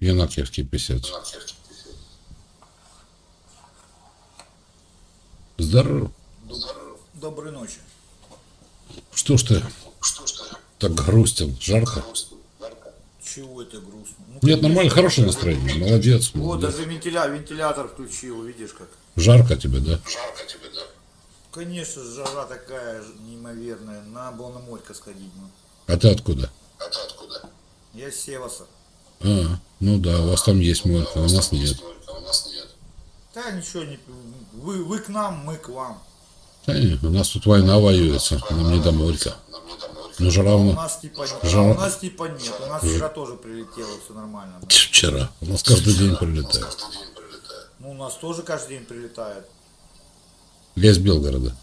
Янакиевский писец. Здорово. Доброй ночи. Что ж ты так грустен? Жарко? Чего это грустно? Ну, Нет, нормально, хорошее настроение. Молодец. Вот, молодец. даже вентиля, вентилятор включил, видишь как. Жарко тебе, да? Конечно, жара такая ж- неимоверная. Надо было на морька сходить. Ну. А ты откуда? Я с Севаса. А, ну да, у вас там есть мойка, у нас нет. Да ничего, не, вы, вы к нам, мы к вам. Да не, у нас тут война воюется, нам не до морька. Ну, жара у У нас типа нет. Жара. А у нас типа нет. У нас вчера тоже прилетело, все нормально. да. вчера. У нас каждый день прилетает. Ну, у нас тоже каждый день прилетает. Я из Белгорода,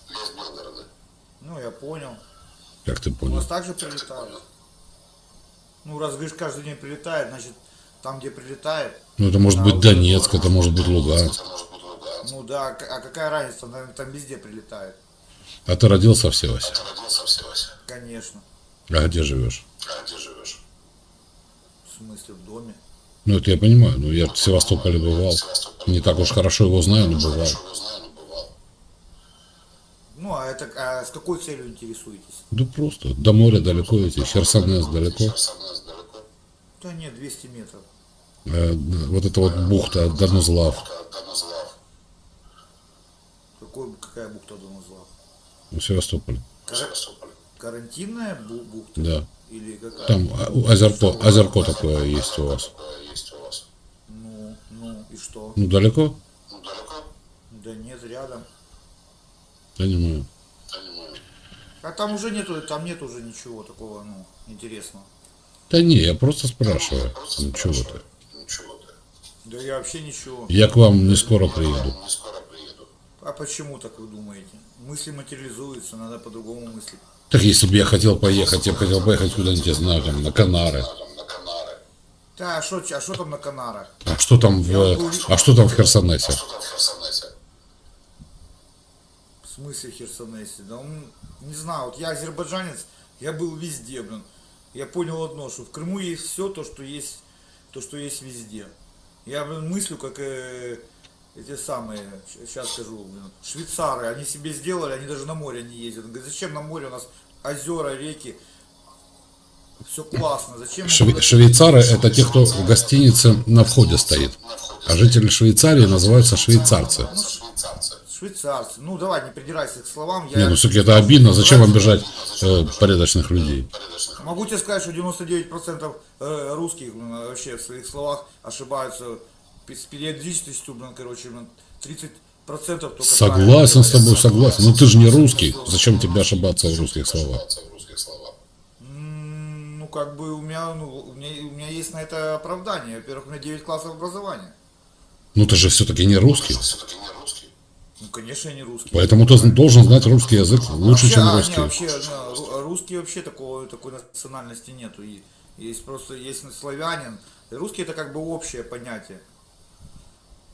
Ну, я понял. как ты У понял. нас также прилетает. Ну, раз говоришь, каждый день прилетает, значит, там, где прилетает, Ну, это может быть Донецк, это может быть Луганск. ну да, к- а какая разница, наверное, там везде прилетает. А ты родился в Севасе? Конечно. А где живешь? В смысле, в доме. Ну, это я понимаю, но я в Севастополе бывал. Не так уж хорошо его знаю, но бывал. Ну, а это а с какой целью интересуетесь? Да просто, до моря далеко идти, Херсонес далеко. Да нет, 200 метров. Э, вот эта вот бухта, Данузлав, Какой, какая бухта Донузлав? в Севастополе. Карантинная бу- бухта? Да. Или какая? Там а, озерко, озерко такое есть у вас. Ну, ну, и что? Ну, далеко? Да нет, рядом. Понимаю. А там уже нету, там нет уже ничего такого, ну, интересного. Да не, я просто спрашиваю. Ну, чего ты? Да я вообще ничего. Я к вам не скоро приеду. А почему так вы думаете? Мысли материализуются, надо по-другому мыслить. Так если бы я хотел поехать, я бы хотел поехать куда-нибудь, я знаю, там, на Канары. Да, а что а шо там на Канарах? А что там в, а что там в Херсонесе? В смысле Херсонесе? Да он, не знаю, вот я азербайджанец, я был везде, блин. Я понял одно, что в Крыму есть все то, что есть, то, что есть везде. Я, блин, мыслю, как э, эти самые, сейчас скажу, блин, швейцары, они себе сделали, они даже на море не ездят. Он говорит, зачем на море у нас озера, реки, все классно, зачем... Шве- швейцары это те, кто в гостинице на входе стоит. А жители Швейцарии называются швейцарцы. Швейцарцы. Ну давай, не придирайся к словам. Я Не, ну все-таки это обидно. Зачем обижать э, порядочных людей? могу тебе сказать, что 99% э, русских блин, вообще в своих словах ошибаются с периодичностью, блин, короче, блин, 30% только Согласен с тобой, правильно согласен. Но ты же не русский. Зачем тебе ошибаться в русских словах? Ну, как бы у меня, ну, у меня, у меня есть на это оправдание. Во-первых, у меня 9 классов образования. Ну ты же все-таки не русский. Ну, конечно, я не русский. Поэтому ты должен знать русский язык лучше, Вообще, чем а, русский. вообще, не, ру- русский вообще такого, такой национальности нету. И есть просто есть славянин. Русский это как бы общее понятие.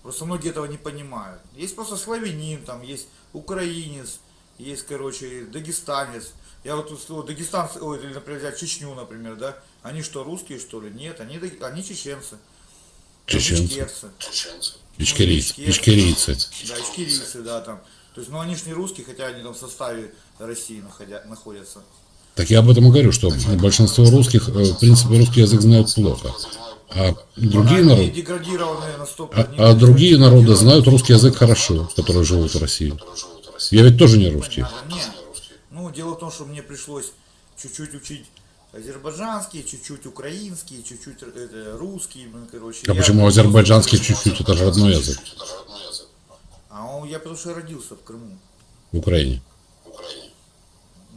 Просто многие этого не понимают. Есть просто славянин, там есть украинец, есть, короче, дагестанец. Я вот слово дагестанцы, ой, или, например, взять Чечню, например, да? Они что, русские, что ли? Нет, они, они чеченцы. Чеченцы. Ичкерцы. Ичкерийцы. Ичкерийцы. Да, ичкерийцы, да, там. То есть, ну они ж не русские, хотя они там в составе России находя, находятся. Так я об этом и говорю, что большинство русских, э, в принципе, русский язык знают плохо. А другие они народы, деградированные на 100 а, а другие народы знают русский язык хорошо, которые живут в России. Я ведь тоже не русский. Понятно. Не. Ну, дело в том, что мне пришлось чуть-чуть учить азербайджанский, чуть-чуть украинский, чуть-чуть это, русский, короче. А Я- почему азербайджанский чуть-чуть? Это же родной язык А он, я потому что родился в Крыму. в Украине.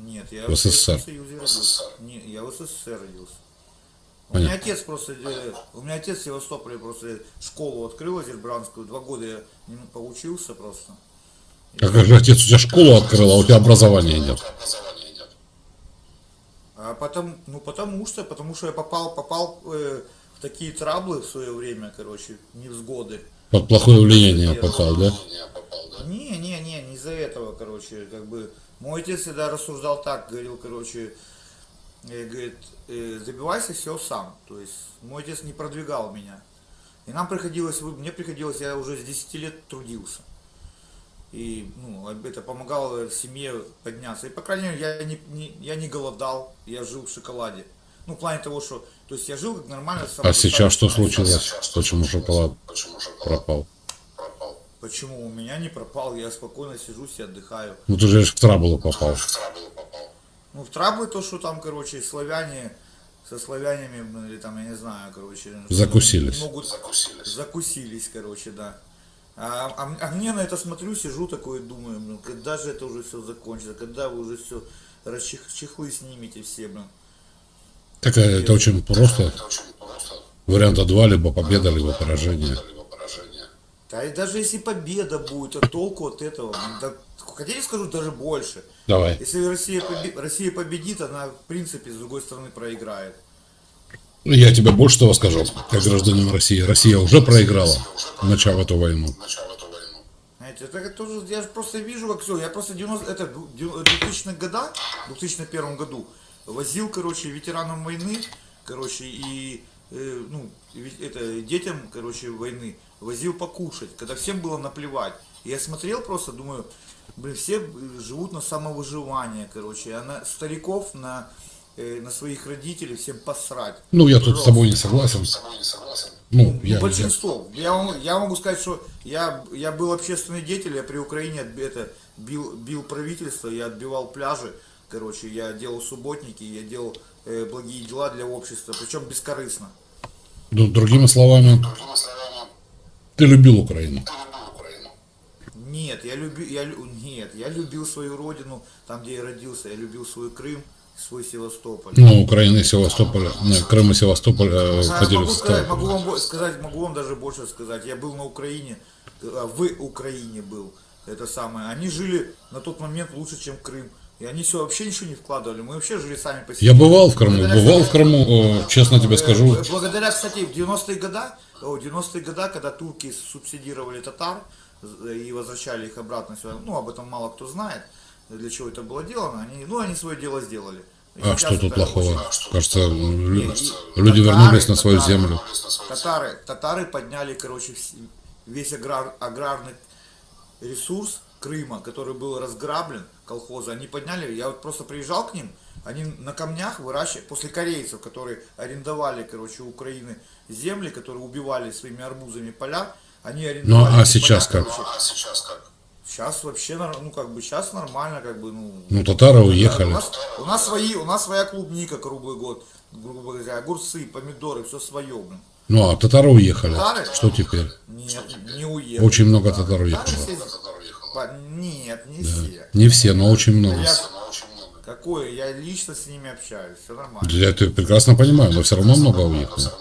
Нет, я В СССР. Советском Союзе родился. Не, я в СССР родился. У Понятно. меня отец просто, э, у меня отец в Севастополе просто школу открыл азербайджанскую, два года я не поучился просто. А как же отец у тебя школу открыл, а у тебя образования нет? А потом, ну потому что, потому что я попал, попал э, в такие траблы в свое время, короче, невзгоды. Под плохое влияние попал, да? Не, не, не, не из-за этого, короче, как бы. Мой отец всегда рассуждал так, говорил, короче, э, говорит, э, добивайся все сам. То есть мой отец не продвигал меня. И нам приходилось, мне приходилось, я уже с 10 лет трудился. И ну, это помогало семье подняться. И, по крайней мере, я не, не- я не голодал, я жил в шоколаде. Ну, в плане того, что... То есть я жил как нормально. А сейчас что случилось? Почему шоколад пропал? Почему у меня не пропал? Я спокойно сижусь и отдыхаю. Ну ты же в траблу попал. Ну, в траблы то, что там, короче, славяне со славянами, или там, я не знаю, короче. Закусились. Могут... Закусились, короче, да. А, а а мне на это смотрю, сижу такой и думаю, блин, когда же это уже все закончится, когда вы уже все чехлы снимете все, блин. Так э, это очень просто. Варианта два, либо победа, либо поражение. Да и даже если победа будет, а толку от этого, да, хотите скажу, даже больше. Давай. Если Россия, побе- Россия победит, она, в принципе, с другой стороны проиграет. Я тебе больше того скажу, как гражданин России. Россия уже проиграла, начав эту войну. Знаете, это тоже, я же просто вижу, как все, я просто 90, это 2000 года, в 2001 году возил, короче, ветеранам войны, короче, и, э, ну, это, детям, короче, войны, возил покушать, когда всем было наплевать. Я смотрел просто, думаю, блин, все э, живут на самовыживание, короче, а на стариков, на, на своих родителей всем посрать. Ну, я тут с тобой не согласен. Ну, я, я- Большинство. Я, вам- я могу сказать, что я, я был общественный деятель, я при Украине это, бил, бил правительство, я отбивал пляжи, короче, я делал субботники, я делал э, благие дела для общества, причем бескорыстно. ну, другими словами, ты любил Украину. Нет, я любил, я, лю- нет, я любил свою родину, там, где я родился, я любил свой Крым, свой Севастополь. Ну, Украина и Севастополь, ну, Крым и Севастополь э, А, входили могу в сказать, состав. могу вам сказать, могу вам даже больше сказать. Я был на Украине, э, в Украине был. Это самое. Они жили на тот момент лучше, чем Крым. И они все вообще ничего не вкладывали. Мы вообще жили сами по себе. Я бывал в Крыму, Благодаря, бывал в Крыму, э, честно тебе скажу. э, Благодаря, кстати, в 90-е года, о, 90-е года, когда турки субсидировали татар э, и возвращали их обратно сюда, ну, об этом мало кто знает, для чего это было делано, они, ну, они свое дело сделали. И А что тут плохого? очень- Кажется, лю- люди татары, вернулись на свою татары, землю. Татары, татары подняли, короче, весь аграр, аграрный ресурс Крыма, который был разграблен, колхозы, они подняли, я вот просто приезжал к ним, они на камнях выращивали, после корейцев, которые арендовали, короче, у Украины земли, которые убивали своими арбузами поля, они арендовали Ну, а сейчас поля, как? короче. Сейчас вообще, нар- ну, как бы, сейчас нормально, как бы, ну, Ну, татары у уехали. нас, у нас свои, у нас своя клубника круглый год, грубо говоря, огурцы, помидоры, все свое, блин. Ну, а татары уехали. Татары? Что теперь? Нет, не уехали. Очень много татар Татары уехало. все- По- Нет, не все. Не все, но очень много. Я, какое? Я лично с ними общаюсь, все нормально. Я это прекрасно понимаю, но все равно много уехало.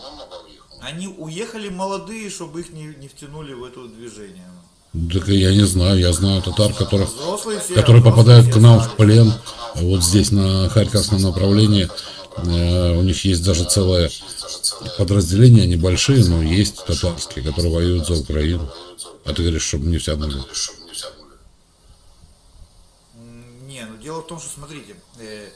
Они уехали молодые, чтобы их не, не втянули в это движение. Так я не знаю, я знаю татар, которых, которые попадают к нам в плен. Вот здесь, на Харьковском направлении, э, у них есть даже целое подразделение, небольшие, но есть татарские, которые воюют за Украину. А ты говоришь, чтобы не втянули. М, Не, ну дело в том, что смотрите, э,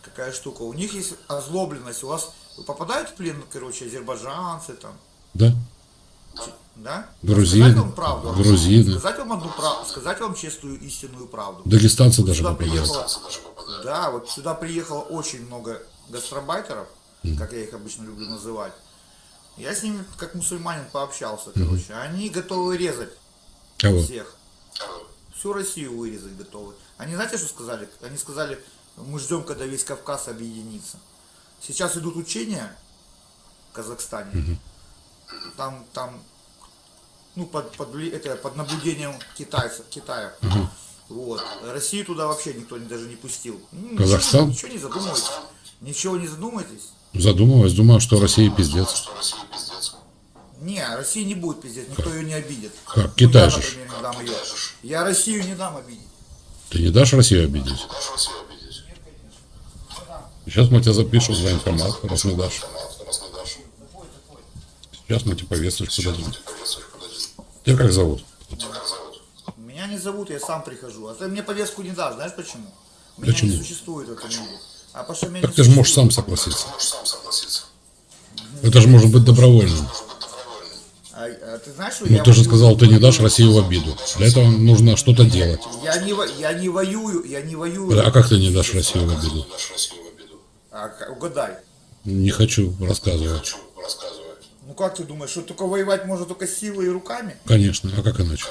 какая штука. У них есть озлобленность. У вас попадают в плен, короче, азербайджанцы там, Да? Да? Грузины, Сказать вам правду. грузины. Сказать вам одну правду, сказать вам честную истинную правду. Дагестанцы даже Сюда попадают. приехало, да, вот сюда приехало очень много гастробайтеров, как я их обычно люблю называть. Я с ними, как мусульманин, пообщался, короче. Они готовы резать Кого? всех. Всю Россию вырезать готовы. Они знаете, что сказали? Они сказали, мы ждем, когда весь Кавказ объединится. Сейчас идут учения в Казахстане. Там, там, ну, под, под, это, под наблюдением китайцев, Китая. Вот. Россию туда вообще никто не, даже не пустил. Ну, Казахстан? Ничего, ничего не задумывайтесь. Ничего не задумайтесь. Задумываюсь, думаю, что Россия пиздец. Не, Россия не будет пиздец, никто ее не обидит. Как? Ну, Китай я, же ж. например, не дам ее. Я Россию не дам обидеть. Ты не дашь Россию обидеть? Сейчас мы тебя запишем за информат, раз не дашь. Сейчас мы тебе повесточку дадим. Тебя как зовут? Меня не зовут, я сам прихожу. А ты мне повестку не дашь, знаешь почему? Меня Почему? не существует в этом мире. А по что меня Так не ты же можешь сам согласиться. Это же может быть добровольным. А, а ты знаешь, что Ну я ты же сказал, ты не дашь Россию в обиду. Для этого нужно что-то делать. Я не, я не воюю, я не воюю. А как ты не дашь Россию в обиду? А, угадай. Не хочу рассказывать. Ну как ты думаешь, что только воевать можно только силой и руками? Конечно, а как иначе?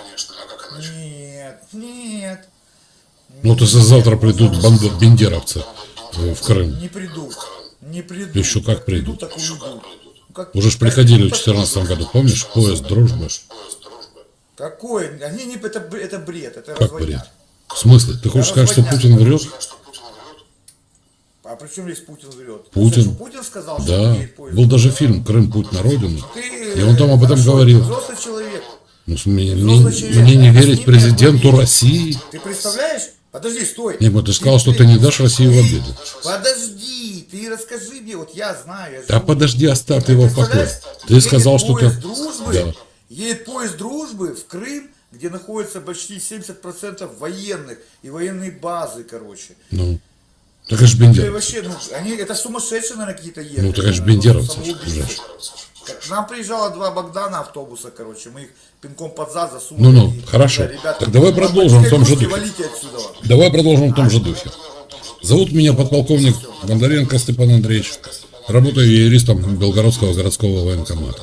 Нет, нет, Ну, если завтра придут банды, бендеровцы э, в Крым. не придут. Не придут. Еще как придут. так уйдут. Ну, как- Уже ж как приходили в придут, так 2014 году, помнишь? Поезд дружбы. Какой? Они не, это, это бред, это Как разводняк. бред? В смысле? Ты хочешь сказать, что Путин врет? А при чем здесь Путин врет? Путин. Что, Путин сказал, что Да. едет поезд? Был даже фильм «Крым. Путь на родину». Ты, И он там об этом хорошо, говорил. ты Взрослый человек. Ну, мне, Взрослый мне- человек, мне не а верить ним президенту говорить. России. Ты представляешь? Подожди, стой. Не, ты сказал, что ты не дашь Россию в обиду. Подожди, ты расскажи мне, вот я знаю. Я Да подожди, оставь его в покое. Ты сказал, что ты... дружбы, Да. едет поезд дружбы в Крым, где находится почти 70% военных и военные базы, короче. Ну, так это ж Ты бендер. вообще, ну, они, это сумасшедшие, наверное, какие-то ехали. Ну, так это ж наверное, бендеровцы. К нам приезжало два Богдана автобуса, короче, мы их пинком под зад засунули. Ну-ну, и хорошо. сказали, «Ребята, Так давай продолжим в том же духе. Давай продолжим в том же духе. Зовут меня подполковник Бондаренко Степан Андреевич. Работаю юристом Белгородского городского военкомата.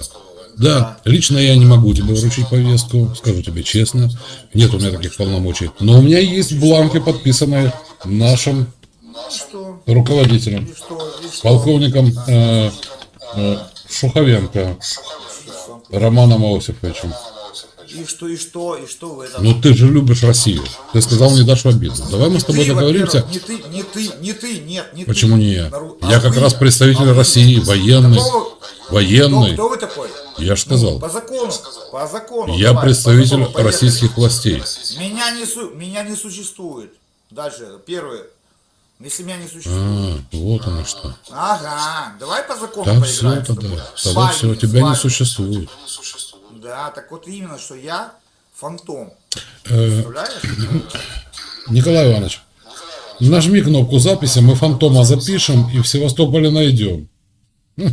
Да, лично я не могу тебе вручить повестку, скажу тебе честно. Нет у меня таких полномочий. Но у меня есть бланки, подписанные нашим Ну? Руководителем, полковником э, э, Шуховенко Романом Иосифовичем. И что, и что, и что в этом? Ну ты же любишь Россию. Ты сказал, не дашь в обиду. Давай мы с тобой Ты, договоримся. Не ты, не ты, не ты, нет, не Почему ты. не я? Нару- Я а как вы? раз представитель А вы? России, военный. Какого- Кто, Военный. кто вы такой? Я же сказал. По закону, по закону. Я давай, представитель по закону, российских властей. Меня не, су- меня не существует. Дальше, первое. Если меня не существует. А, вот оно что. Ага, давай по закону Так все поиграем тобой. тогда. Тогда все, тебя не спальни. существует. Да, так вот именно, что я фантом. Э, Представляешь? Николай Иванович, нажми кнопку записи, мы фантома запишем и в Севастополе найдем.